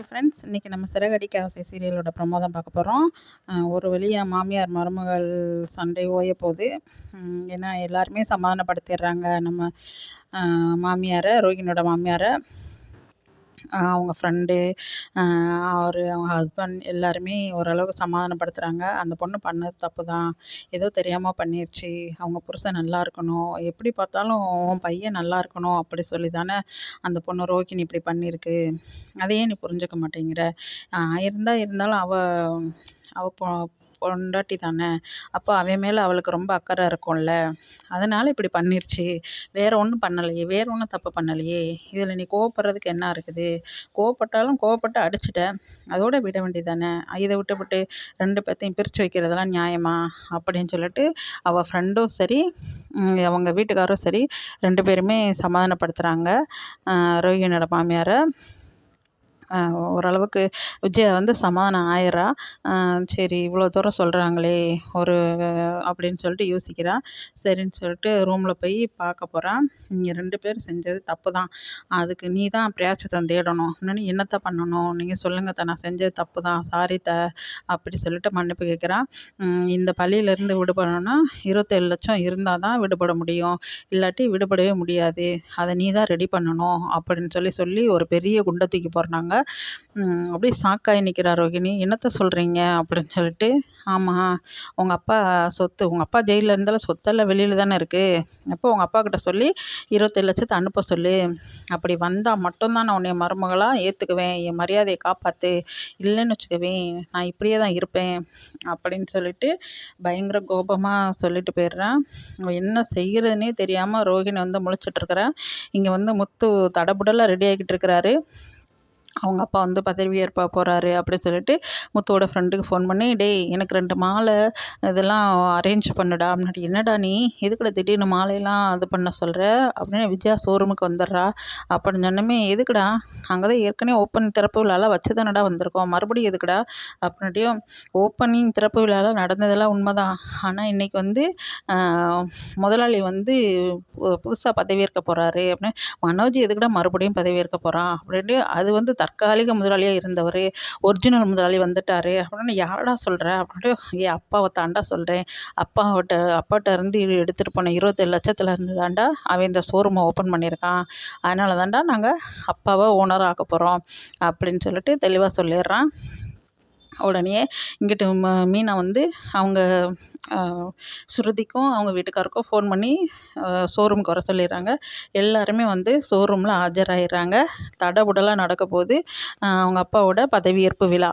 Hi friends இன்றைக்கி நம்ம சிறகடிக்க ஆசை சீரியலோட பிரமோதம் தான் பார்க்க போகிறோம் ஒரு வழியாக மாமியார் மருமகள் சண்டை ஓய போகுது ஏன்னா எல்லாருமே சமாதானப்படுத்திடுறாங்க நம்ம மாமியாரை ரோகிணியோட மாமியாரை. அவங்க ஃப்ரெண்டு அவர் அவங்க ஹஸ்பண்ட் எல்லாருமே ஓரளவுக்கு சமாதானப்படுத்துகிறாங்க அந்த பொண்ணு பண்ணது தப்பு தான் ஏதோ தெரியாமல் பண்ணிருச்சு. அவங்க புருஷன் நல்லா இருக்கணும். எப்படி பார்த்தாலும் உன் பையன் நல்லா இருக்கணும் அப்படி சொல்லி தானே அந்த பொண்ணு ரோகிணி இப்படி பண்ணியிருக்கு அதையே நீ புரிஞ்சுக்க மாட்டேங்கிற. இருந்தால் இருந்தாலும் அவள் அவள் பொண்டாட்டி தானே? அப்போ அவன் மேலே அவளுக்கு ரொம்ப அக்கறை இருக்கும்ல. அதனால் இப்படி பண்ணிருச்சு. வேறு ஒன்றும் பண்ணலையே. வேறு ஒன்றும் தப்பு பண்ணலையே. இதில் நீ கோவப்படுறதுக்கு என்ன இருக்குது? கோவப்பட்டாலும் கோவப்பட்டு அடிச்சிட்ட. அதோட விட வேண்டியது தானே இதை விட்டுவிட்டு ரெண்டு பேர்த்தையும் பிரித்து வைக்கிறதெல்லாம் நியாயமா? அப்படின்னு சொல்லிட்டு அவள் ஃப்ரெண்டும் சரி அவங்க வீட்டுக்காரரும் சரி ரெண்டு பேருமே சமாதானப்படுத்துகிறாங்க ரோஹினோட மாமியாரை. ஓரளவுக்கு விஜயா வந்து சமாதானம் ஆயிடுறா சரி இவ்வளோ தூரம் சொல்கிறாங்களே ஒரு அப்படின்னு சொல்லிட்டு யோசிக்கிறா. சரின்னு சொல்லிட்டு ரூமில் போய் பார்க்க போகிறான் நீங்கள் ரெண்டு பேர் செஞ்சது தப்பு தான். அதுக்கு நீ தான் பிராயச்சித்தம் தேடணும். இன்னொன்று என்னத்தை பண்ணணும்? நீங்கள் சொல்லுங்கள் தான் நான் செஞ்சது தப்பு தான். சாரி த அப்படி சொல்லிட்டு மன்னிப்பு கேட்குறான் இந்த பள்ளியிலேருந்து விடுபடணும்னா இருபத்தேழு லட்சம் இருந்தால் தான் விடுபட முடியும். இல்லாட்டி விடுபடவே முடியாது. அதை நீ தான் ரெடி பண்ணணும் அப்படின்னு சொல்லி சொல்லி ஒரு பெரிய குண்டை தூக்கி போடுறாங்க. அப்படியே ஷாக்காகி நிற்கிறா ரோகிணி என்னத்தை சொல்கிறீங்க அப்படின்னு சொல்லிட்டு ஆமாம் உங்கள் அப்பா சொத்து உங்கள் அப்பா ஜெயிலில் இருந்தாலும் சொத்தெல்லாம் வெளியில் தானே இருக்குது அப்போ உங்கள் அப்பாக்கிட்ட சொல்லி இருபத்தேழு லட்சத்தை அனுப்ப சொல்லு. அப்படி வந்தால் மட்டும்தான் நான் உன்னை மருமகளாக ஏற்றுக்குவேன் என் மரியாதையை காப்பாற்று இல்லைன்னு வச்சுக்கவேன். நான் இப்படியே தான் இருப்பேன். அப்படின்னு சொல்லிட்டு பயங்கர கோபமாக சொல்லிட்டு போயிடுறான். என்ன செய்கிறதுனே தெரியாமல் ரோகிணி வந்து முழிச்சிட்ருக்குறா இங்கே வந்து முத்து தடபுடலாக ரெடி ஆகிக்கிட்டு இருக்கிறாரு. அவங்க அப்பா வந்து பதவியேற்ப போகிறாரு அப்படி சொல்லிட்டு முத்துவோட ஃப்ரெண்டுக்கு ஃபோன் பண்ணி டேய் எனக்கு ரெண்டு மாலை இதெல்லாம் அரேஞ்ச் பண்ணுடா. அப்படின்ட்டு என்னடா நீ? எதுக்குடா திடீர்னு மாலையெல்லாம் இது பண்ண சொல்கிற அப்படின்னு விஜயா ஷோரூமுக்கு வந்துடுறா. அப்படின்னு சொன்னமே எதுக்குடா? அங்கே தான் ஏற்கனவே ஓப்பன் திறப்பு விழாலாம் வச்சு தானடா வந்திருக்கோம். மறுபடியும் எதுக்குடா? அப்படின்ட்டியும் ஓப்பனிங் திறப்பு விழாலாம் நடந்ததெல்லாம் உண்மை தான் ஆனால் இன்றைக்கி வந்து முதலாளி வந்து புதுசாக பதவியேற்க போகிறாரு அப்படின்னு மனோஜ் எதுக்குடா மறுபடியும் பதவியேற்க போகிறான் அப்படின்ட்டு அது வந்து தற்காலிக முதலாளியாக இருந்தவர் ஒரிஜினல் முதலாளி வந்துட்டார் அப்படின்னு யாரடா சொல்கிற அப்படின்ட்டு என் அப்பாவை தாண்டா சொல்கிறேன் அப்பாவிட்ட அப்பாட்ட இருந்து எடுத்துகிட்டு போன இருபத்தேழு லட்சத்தில் இருந்து தாண்டா அவன் இந்த ஷோரூமை ஓப்பன் பண்ணியிருக்கான். அதனால தாண்டா நாங்கள் அப்பாவை ஓனராக ஆக்க போகிறோம் அப்படின்னு சொல்லிட்டு தெளிவாக சொல்லிடுறான். உடனே இங்கிட்டு ம மீனா வந்து அவங்க ஸ்ருதிக்கும் அவங்க வீட்டுக்காருக்கும் ஃபோன் பண்ணி ஷோரூமுக்கு வர சொல்லிடுறாங்க. எல்லாருமே வந்து ஷோரூமில் ஆஜராகிடுறாங்க தடபுடலாக நடக்க போகுது. அவங்க அப்பாவோட பதவியேற்பு விழா.